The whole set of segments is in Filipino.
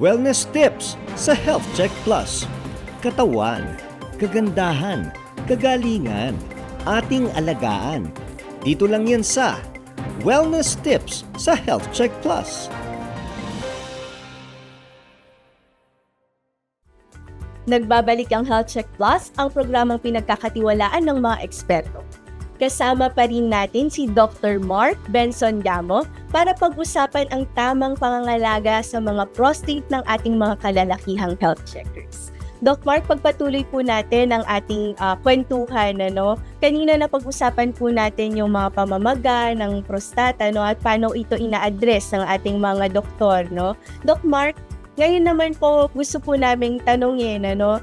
Wellness tips sa Health Check Plus. Katawan, kagandahan, kagalingan, ating alagaan. Dito lang yan sa Wellness tips sa Health Check Plus. Nagbabalik ang Health Check Plus, ang programang pinagkakatiwalaan ng mga eksperto. Kasama pa rin natin si Dr. Mark Benson Gamo para pag-usapan ang tamang pangangalaga sa mga prostate ng ating mga kalalakihang health checkers. Doc Mark, pagpatuloy po natin ang ating uh, kwentuhan. Ano? Kanina na pag-usapan po natin yung mga pamamaga ng prostata no? at paano ito ina-address ng ating mga doktor. No? Doc Mark, ngayon naman po gusto po naming tanongin, ano,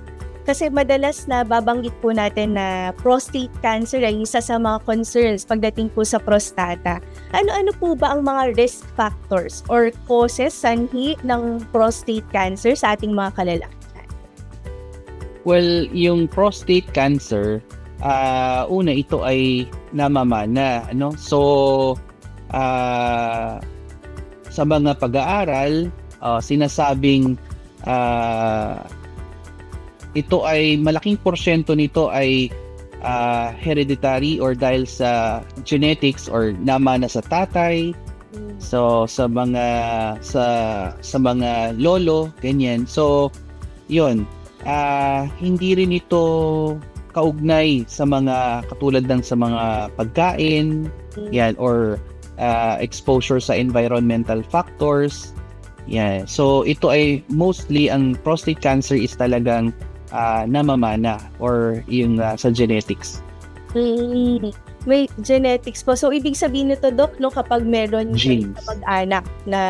kasi madalas na babanggit po natin na prostate cancer ay isa sa mga concerns pagdating po sa prostata. Ano-ano po ba ang mga risk factors or causes sanhi ng prostate cancer sa ating mga kalalakihan? Well, yung prostate cancer, uh, una ito ay namamana, ano? So, uh, sa mga pag-aaral, uh, sinasabing uh, ito ay malaking porsyento nito ay uh, hereditary or dahil sa genetics or namana sa tatay. So sa mga sa sa mga lolo ganyan. So 'yun uh, hindi rin ito kaugnay sa mga katulad ng sa mga pagkain, mm. yan, or uh, exposure sa environmental factors. Yan. So, ito ay mostly, ang prostate cancer is talagang uh, namamana or yung uh, sa genetics. Mm. May genetics po. So, ibig sabihin nito, Dok, no, kapag meron Genes. kapag-anak na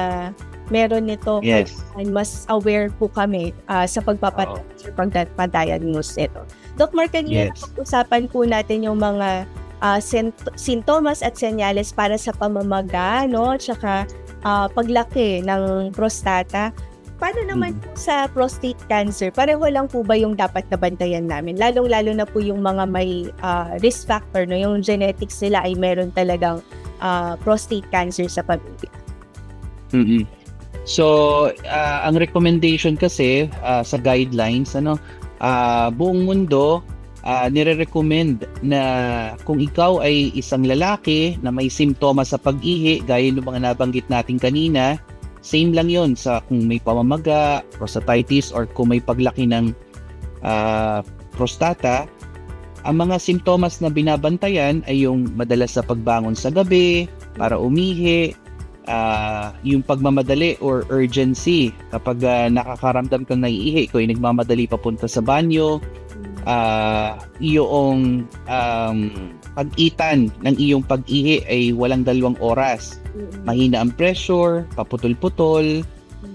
meron nito. Yes. And mas aware po kami uh, sa pagpapat- pagpadiagnose ito. Doc Mark, kanina yes. usapan po natin yung mga uh, sint- sintomas at senyales para sa pamamaga, no? Tsaka uh, paglaki ng prostata. Paano naman po sa prostate cancer? Pareho lang po ba yung dapat nabantayan namin? Lalong-lalo na po yung mga may uh, risk factor, no? Yung genetics nila ay meron talagang uh, prostate cancer sa pamilya. Mm-hmm. So, uh, ang recommendation kasi uh, sa guidelines, ano, uh, buong mundo uh, nire-recommend na kung ikaw ay isang lalaki na may simptomas sa pag-ihi, gaya ng mga nabanggit natin kanina, same lang yon sa kung may pamamaga, prostatitis, or kung may paglaki ng uh, prostata, ang mga simptomas na binabantayan ay yung madalas sa pagbangon sa gabi, para umihi, uh, yung pagmamadali or urgency. Kapag uh, nakakaramdam kang naiihi ko ay nagmamadali papunta sa banyo uh, yung um, pag-itan ng iyong pag-ihi ay walang dalawang oras. Mahina ang pressure paputol-putol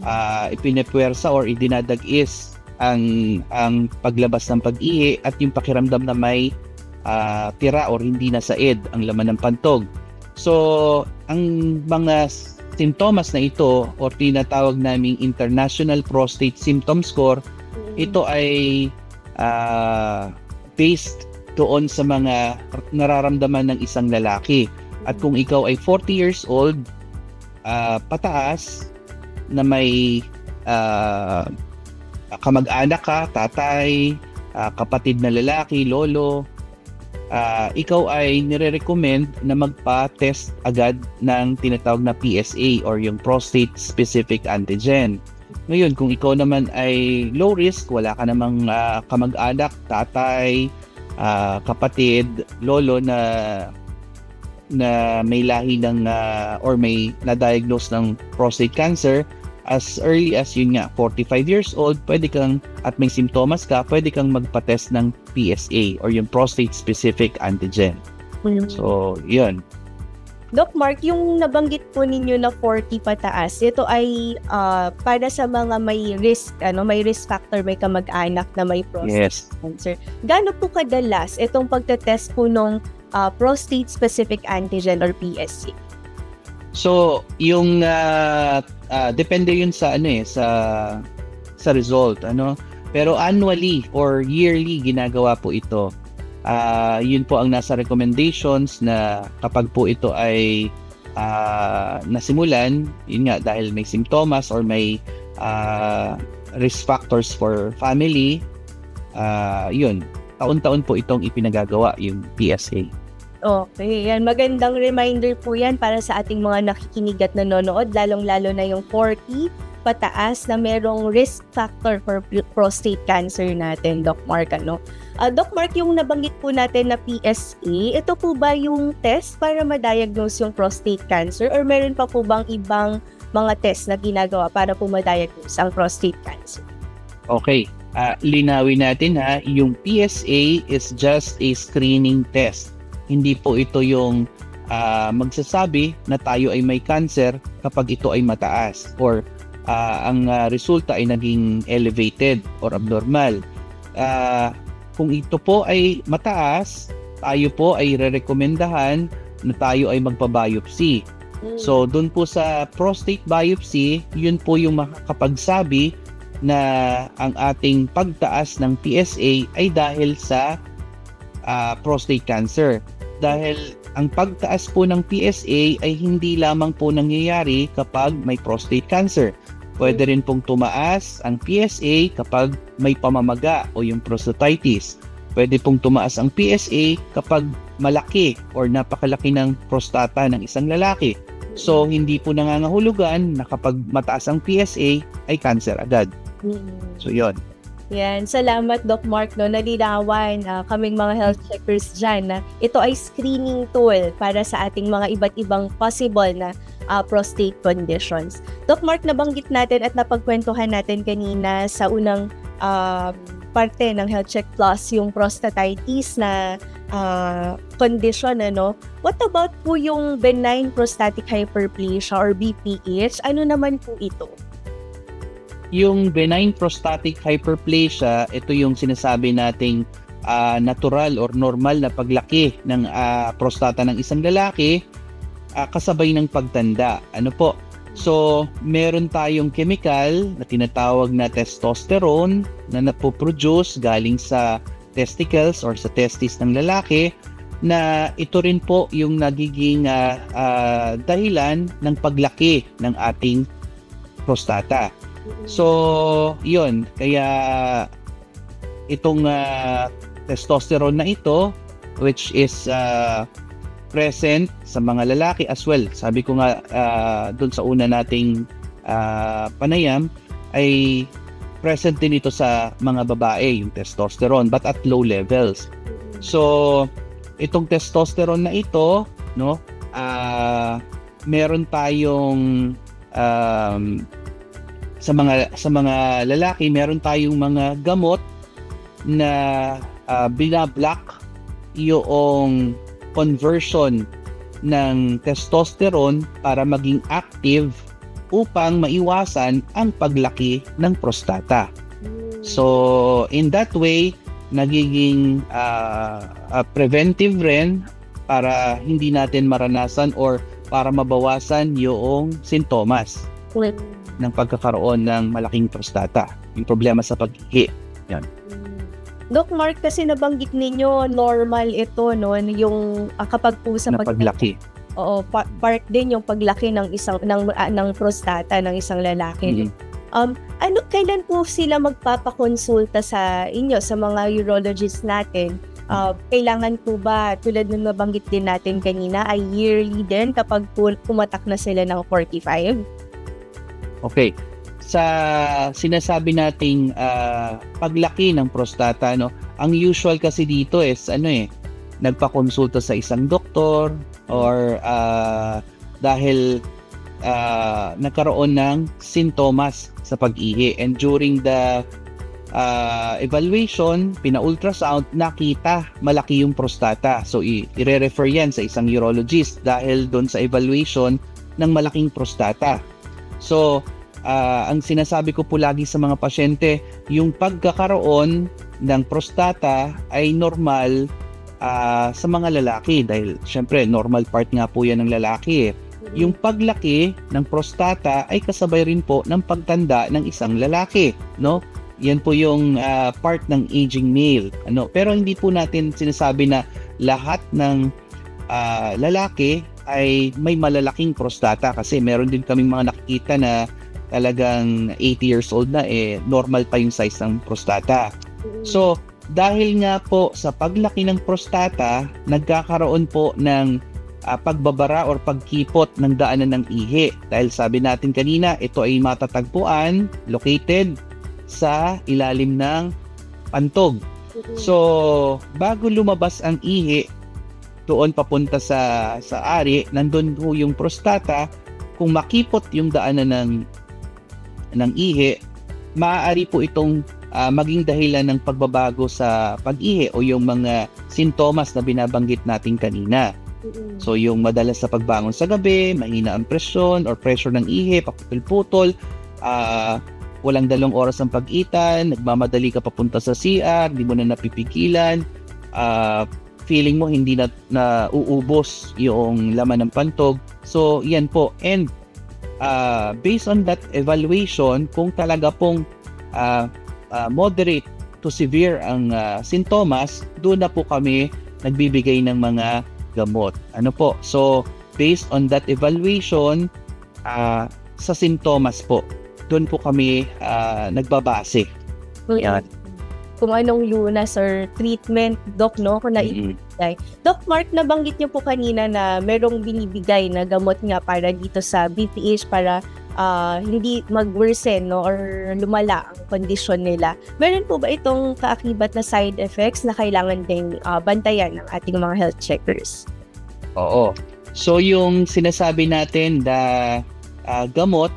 uh, ipinepwersa or idinadagis ang ang paglabas ng pag-ihi at yung pakiramdam na may uh, tira or hindi na said ang laman ng pantog. So, ang mga sintomas na ito o tinatawag naming International Prostate Symptom Score, ito ay uh, based doon sa mga nararamdaman ng isang lalaki. At kung ikaw ay 40 years old, uh, pataas na may uh, kamag-anak ka, tatay, uh, kapatid na lalaki, lolo, uh, ikaw ay nire-recommend na magpa-test agad ng tinatawag na PSA or yung prostate specific antigen. Ngayon, kung ikaw naman ay low risk, wala ka namang uh, kamag-anak, tatay, uh, kapatid, lolo na na may lahi ng uh, or may na-diagnose ng prostate cancer, as early as yun nga, 45 years old, pwede kang, at may simptomas ka, pwede kang magpa-test ng PSA or yung prostate-specific antigen. Mm-hmm. So, yun. Doc Mark, yung nabanggit po ninyo na 40 pataas, ito ay uh, para sa mga may risk, ano, may risk factor, may kamag-anak na may prostate yes. cancer. Gaano po kadalas itong pagte-test po ng uh, prostate-specific antigen or PSA? So, yung uh, uh, depende yun sa ano eh sa sa result, ano. Pero annually or yearly ginagawa po ito. Uh, yun po ang nasa recommendations na kapag po ito ay uh, nasimulan, yun nga dahil may simptomas or may ah, risk factors for family, ah, yun, taon-taon po itong ipinagagawa yung PSA. Okay, yan. Magandang reminder po yan para sa ating mga nakikinig at nanonood, lalong-lalo na yung 40 pataas na merong risk factor for pr- prostate cancer natin, Doc Mark. Ano? Ah, Doc Mark, yung nabanggit po natin na PSA, ito po ba yung test para ma-diagnose yung prostate cancer or meron pa po bang ibang mga test na ginagawa para po ma-diagnose ang prostate cancer? Okay, ah, linawin natin ha, yung PSA is just a screening test. Hindi po ito yung ah, magsasabi na tayo ay may cancer kapag ito ay mataas or ah, ang ah, resulta ay naging elevated or abnormal. Ah, kung ito po ay mataas, tayo po ay rerekomendahan na tayo ay magpa-biopsy. So, doon po sa prostate biopsy, yun po yung makakapagsabi na ang ating pagtaas ng PSA ay dahil sa ah, prostate cancer. Dahil ang pagtaas po ng PSA ay hindi lamang po nangyayari kapag may prostate cancer. Pwede rin pong tumaas ang PSA kapag may pamamaga o yung prostatitis. Pwede pong tumaas ang PSA kapag malaki or napakalaki ng prostata ng isang lalaki. So, hindi po nangangahulugan na kapag mataas ang PSA ay cancer agad. Mm. So, yon. Yan, salamat Doc Mark no nalinawan ah, kaming mga health checkers diyan na ito ay screening tool para sa ating mga iba't ibang possible na ah, prostate conditions. Doc Mark nabanggit natin at napagkwentuhan natin kanina sa unang um, parte ng Health Check Plus yung prostatitis na ah, condition ano. What about po yung benign prostatic hyperplasia or BPH? Ano naman po ito? Yung benign prostatic hyperplasia, ito yung sinasabi nating ah, natural or normal na paglaki ng ah, prostata ng isang lalaki ah, kasabay ng pagtanda. Ano po? So, meron tayong chemical na tinatawag na testosterone na napoproduce galing sa testicles or sa testis ng lalaki na ito rin po yung nagiging ah, ah, dahilan ng paglaki ng ating prostata. So, yun. Kaya itong ah, testosterone na ito, which is ah, present sa mga lalaki as well. Sabi ko nga ah, dun sa una nating ah, panayam, ay present din ito sa mga babae, yung testosterone, but at low levels. So, itong testosterone na ito, no, ah meron tayong um, sa mga sa mga lalaki, meron tayong mga gamot na uh, binablock yung conversion ng testosterone para maging active upang maiwasan ang paglaki ng prostata. So, in that way, nagiging ah, ah, preventive rin para hindi natin maranasan or para mabawasan yung sintomas ng pagkakaroon ng malaking prostata. Yung problema sa pag-ihi. Doc Mark, kasi nabanggit ninyo, normal ito, no? Yung ah, kapag po sa pag- paglaki. Oo, pa- part din yung paglaki ng isang ng ah, ng prostata ng isang lalaki. Mhm. Um, ano kailan po sila magpapakonsulta sa inyo sa mga urologists natin? Uh, kailangan po ba tulad ng nabanggit din natin kanina ay yearly din kapag po pumatak na sila ng 45? Okay. Sa sinasabi nating ah, paglaki ng prostata, no, ang usual kasi dito is ano eh, nagpakonsulta sa isang doktor or ah, dahil ah, nagkaroon ng sintomas sa pag-ihi and during the ah, evaluation, pina-ultrasound, nakita malaki yung prostata. So i-refer yan sa isang urologist dahil doon sa evaluation ng malaking prostata. So, ah, ang sinasabi ko po lagi sa mga pasyente, yung pagkakaroon ng prostata ay normal ah, sa mga lalaki dahil syempre normal part nga po yan ng lalaki eh. Yung paglaki ng prostata ay kasabay rin po ng pagtanda ng isang lalaki, no? Yan po yung ah, part ng aging male, ano? Pero hindi po natin sinasabi na lahat ng ah, lalaki ay may malalaking prostata kasi meron din kaming mga nakikita na talagang 80 years old na eh normal pa yung size ng prostata. So, dahil nga po sa paglaki ng prostata, nagkakaroon po ng ah, pagbabara or pagkipot ng daanan ng ihi. Dahil sabi natin kanina, ito ay matatagpuan, located sa ilalim ng pantog. So, bago lumabas ang ihi, doon papunta sa sa ari, nandun po yung prostata. Kung makipot yung daanan ng ng ihi, maaari po itong ah, maging dahilan ng pagbabago sa pag-ihi o yung mga sintomas na binabanggit natin kanina. So yung madalas sa pagbangon sa gabi, mahina ang presyon or pressure ng ihi, paputol-putol, ah walang dalawang oras ang pag-itan, nagmamadali ka papunta sa CR, di mo na napipigilan, ah feeling mo hindi na, na uubos yung laman ng pantog. So yan po. And ah, based on that evaluation, kung talaga pong ah, ah, moderate to severe ang ah, sintomas, doon na po kami nagbibigay ng mga gamot. Ano po? So, based on that evaluation, ah, sa sintomas po, doon po kami ah, nagbabase. Kung, Yan. Kung anong lunas or treatment, Doc, no? Kung na Mm. Doc Mark, nabanggit niyo po kanina na merong binibigay na gamot nga para dito sa BPH para ah, hindi mag-worsen no, or lumala ang kondisyon nila. Meron po ba itong kaakibat na side effects na kailangan ding ah, bantayan ng ating mga health checkers? Oo. So yung sinasabi natin na ah, gamot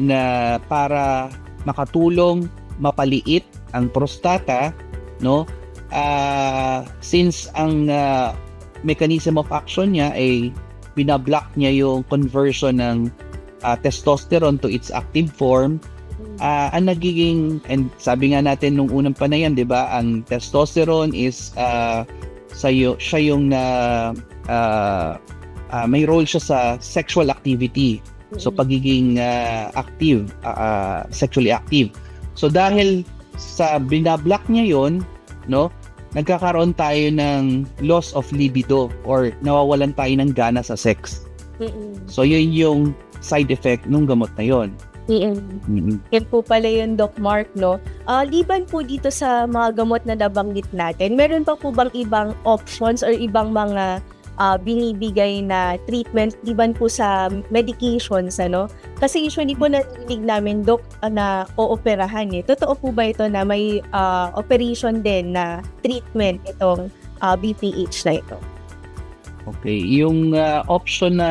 na para makatulong mapaliit ang prostata, no? Ah, since ang ah, mechanism of action niya ay binablock niya yung conversion ng ah, testosterone to its active form, ah, ang nagiging and sabi nga natin nung unang panayan, 'di ba, ang testosterone is ah, sayo siya yung na ah, ah, may role siya sa sexual activity. So pagiging ah, active, ah, sexually active. So dahil sa binablock niya 'yon, no? Nagkakaroon tayo ng loss of libido or nawawalan tayo ng gana sa sex. Mm-mm. So yun yung side effect nung gamot na 'yon. Mm-mm. Mm-mm. Yan po pala yun, Doc Mark, no? Ah, liban po dito sa mga gamot na nabanggit natin, meron pa po bang ibang options or ibang mga ah, binibigay na treatment liban po sa medications, ano? Kasi usually po narinig namin, Doc, ah, na ooperahan eh. Totoo po ba ito na may ah, operation din na treatment itong ah, BPH na ito? Okay, yung ah, option na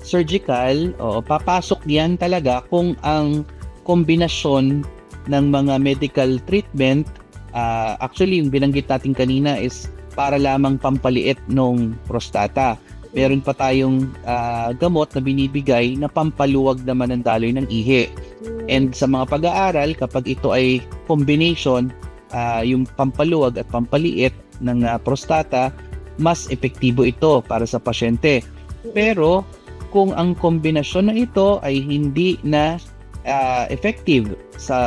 surgical, o papasok yan talaga kung ang kombinasyon ng mga medical treatment, ah, actually yung binanggit natin kanina is para lamang pampaliit ng prostata. Meron pa tayong ah, gamot na binibigay na pampaluwag naman ng daloy ng ihi. And sa mga pag-aaral, kapag ito ay combination, ah, yung pampaluwag at pampaliit ng ah, prostata, mas epektibo ito para sa pasyente. Pero kung ang kombinasyon na ito ay hindi na ah, effective sa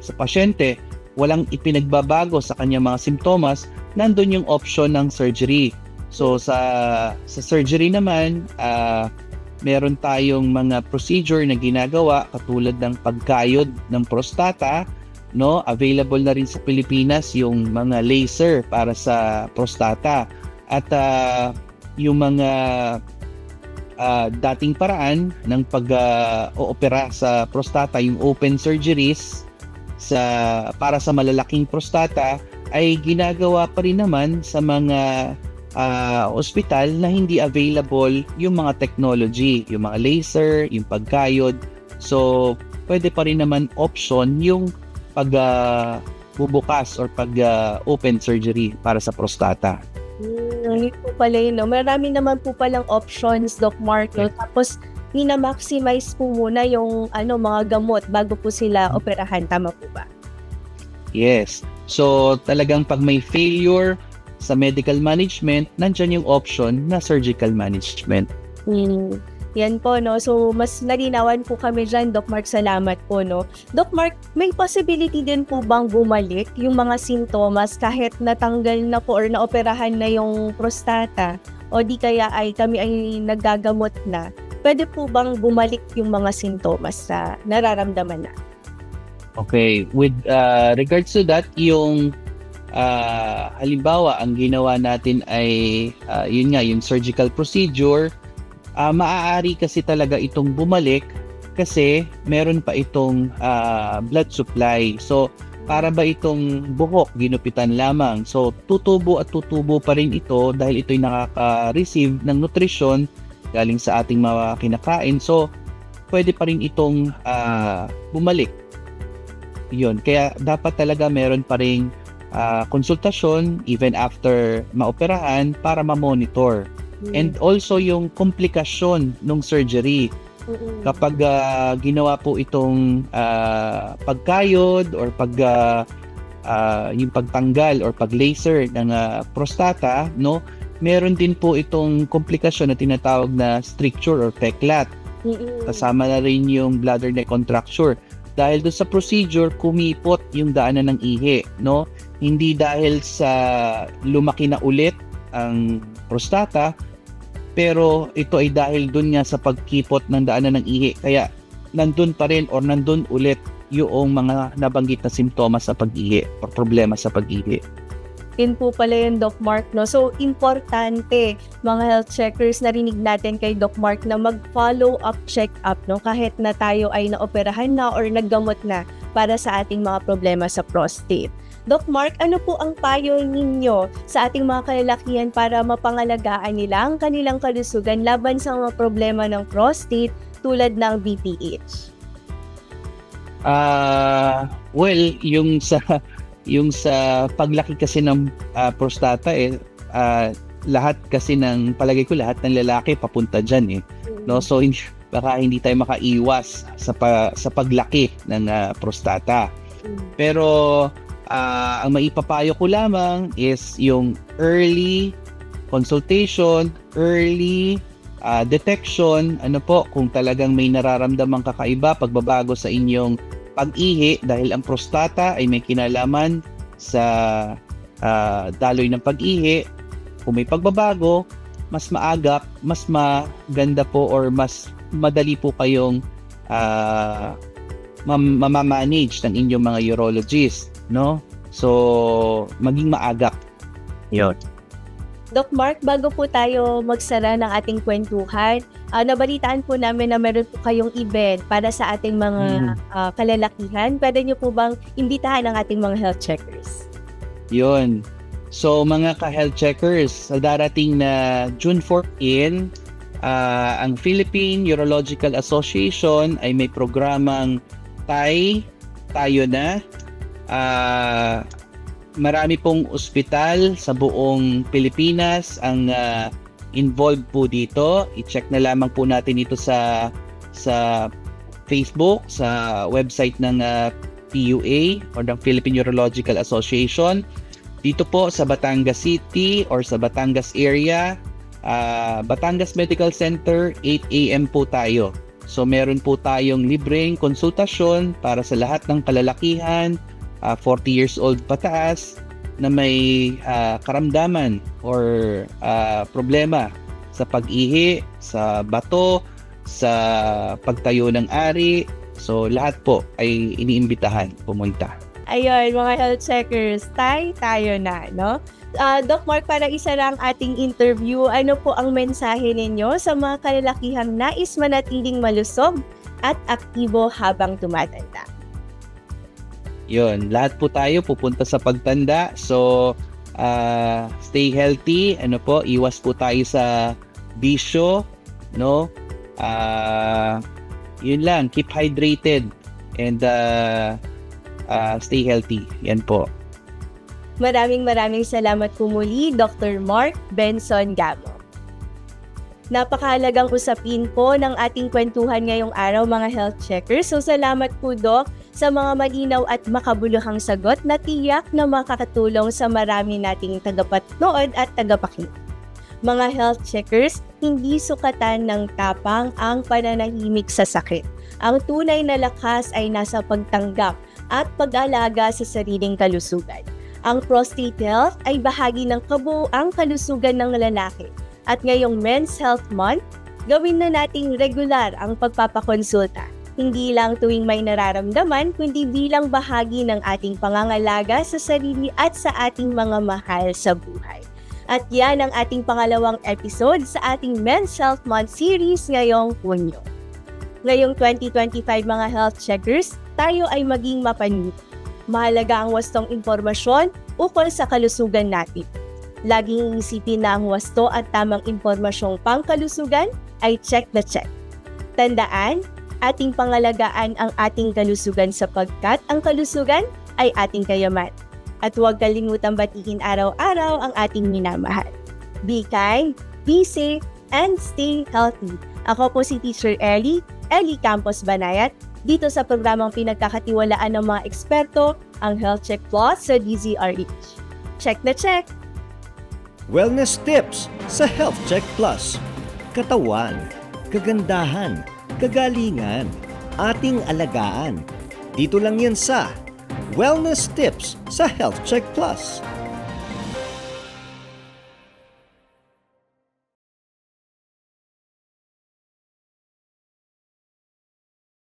sa pasyente, walang ipinagbabago sa kanyang mga simptomas, nandun yung option ng surgery. So sa sa surgery naman, ah, meron tayong mga procedure na ginagawa katulad ng pagkayod ng prostata, no? Available na rin sa Pilipinas yung mga laser para sa prostata. At ah, yung mga ah, dating paraan ng pag-oopera sa prostata, yung open surgeries sa para sa malalaking prostata ay ginagawa pa rin naman sa mga ah, ospital na hindi available yung mga technology, yung mga laser, yung pagkayod. So, pwede pa rin naman option yung pag bubukas or pag ah, open surgery para sa prostata. Hmm, yun po pala yun, no? Marami naman po palang options, Doc Mark, no? Tapos, mina-maximize po muna yung ano, mga gamot bago po sila operahan. Tama po ba? Yes. So, talagang pag may failure sa medical management, nandyan yung option na surgical management. Hmm. Yan po, no? So, mas nalinawan po kami dyan, Doc Mark. Salamat po, no? Doc Mark, may possibility din po bang bumalik yung mga sintomas kahit natanggal na po or naoperahan na yung prostata? O di kaya ay kami ay nagagamot na? pwede po bang bumalik yung mga sintomas na nararamdaman na? Okay, with uh, regards to that, yung uh, halimbawa, ang ginawa natin ay uh, yun nga, yung surgical procedure, uh, maaari kasi talaga itong bumalik kasi meron pa itong uh, blood supply. So, para ba itong buhok ginupitan lamang? So, tutubo at tutubo pa rin ito dahil ito'y nakaka-receive ng nutrition galing sa ating mga kinakain. So, pwede pa rin itong uh, bumalik yun. Kaya dapat talaga meron pa ring uh, konsultasyon even after maoperahan para ma-monitor. And also yung komplikasyon ng surgery. Kapag uh, ginawa po itong uh, pagkayod or pag uh, uh, yung pagtanggal or pag-laser ng uh, prostata, no? Meron din po itong komplikasyon na tinatawag na stricture or peklat. Kasama na rin yung bladder neck contracture dahil do sa procedure kumipot yung daanan ng ihi no hindi dahil sa lumaki na ulit ang prostata pero ito ay dahil dun nga sa pagkipot ng daanan ng ihi kaya nandun pa rin or nandun ulit yung mga nabanggit na simptomas sa pag-ihi or problema sa pag-ihi. Yun po pala yung Doc Mark, no? So, importante, mga health checkers, narinig natin kay Doc Mark na mag-follow up check-up, no? Kahit na tayo ay naoperahan na or naggamot na para sa ating mga problema sa prostate. Doc Mark, ano po ang payo ninyo sa ating mga kalalakihan para mapangalagaan nila ang kanilang kalusugan laban sa mga problema ng prostate tulad ng BPH? Ah, uh, well, yung sa yung sa paglaki kasi ng uh, prostata eh uh, lahat kasi ng palagay ko lahat ng lalaki papunta diyan eh. No, so hindi, baka hindi tayo makaiwas sa pa, sa paglaki ng uh, prostata. Pero uh, ang maipapayo ko lamang is yung early consultation, early uh, detection, ano po, kung talagang may nararamdamang kakaiba, pagbabago sa inyong pag-ihi dahil ang prostata ay may kinalaman sa uh, daloy ng pag-ihi. Kung may pagbabago, mas maagap, mas maganda po or mas madali po kayong uh, mam- mamamanage ng inyong mga urologist, no? So, maging maagap. Yun. Doc Mark, bago po tayo magsara ng ating kwentuhan, uh, nabalitaan po namin na meron po kayong event para sa ating mga mm. uh, kalalakihan. Pwede niyo po bang imbitahan ang ating mga health checkers? Yun. So mga ka-health checkers, sa darating na June 14, uh, ang Philippine Urological Association ay may programang TAI, tayo na. Uh, marami pong ospital sa buong Pilipinas ang uh, involved po dito. I-check na lamang po natin ito sa sa Facebook, sa website ng uh, PUA or ng Philippine Urological Association. Dito po sa Batangas City or sa Batangas area, uh, Batangas Medical Center, 8 a.m. po tayo. So meron po tayong libreng konsultasyon para sa lahat ng kalalakihan, uh, 40 years old pataas na may uh, karamdaman or uh, problema sa pag-ihi, sa bato, sa pagtayo ng ari. So lahat po ay iniimbitahan pumunta. Ayun, mga health checkers, tay tayo na, no? Uh, Doc Mark, para isa lang ating interview, ano po ang mensahe ninyo sa mga kalalakihang nais manatiling malusog at aktibo habang tumatanda? Yun, lahat po tayo pupunta sa pagtanda. So, uh, stay healthy. Ano po, iwas po tayo sa bisyo, no? Uh, yun lang, keep hydrated and uh, uh, stay healthy. Yan po. Maraming maraming salamat po muli, Dr. Mark Benson Gamo. Napakahalagang usapin po ng ating kwentuhan ngayong araw mga health checkers. So salamat po Doc sa mga malinaw at makabuluhang sagot na tiyak na makakatulong sa marami nating tagapatnood at tagapakinig. Mga health checkers, hindi sukatan ng tapang ang pananahimik sa sakit. Ang tunay na lakas ay nasa pagtanggap at pag-alaga sa sariling kalusugan. Ang prostate health ay bahagi ng kabuuang kalusugan ng lalaki. At ngayong Men's Health Month, gawin na nating regular ang pagpapakonsulta. Hindi lang tuwing may nararamdaman, kundi bilang bahagi ng ating pangangalaga sa sarili at sa ating mga mahal sa buhay. At yan ang ating pangalawang episode sa ating Men's Health Month series ngayong Hunyo. Ngayong 2025 mga health checkers, tayo ay maging mapanit. Mahalaga ang wastong impormasyon ukol sa kalusugan natin. Laging isipin na ang wasto at tamang impormasyong pangkalusugan ay check the check. Tandaan, ating pangalagaan ang ating kalusugan sapagkat ang kalusugan ay ating kayaman. At huwag kalimutang batiin araw-araw ang ating minamahal. Be kind, be safe, and stay healthy. Ako po si Teacher Ellie, Ellie Campos Banayat, dito sa programang pinagkakatiwalaan ng mga eksperto, ang Health Check Plus sa DZRH. Check na check! Wellness tips sa Health Check Plus. Katawan, kagandahan, kagalingan, ating alagaan. Dito lang yan sa Wellness tips sa Health Check Plus.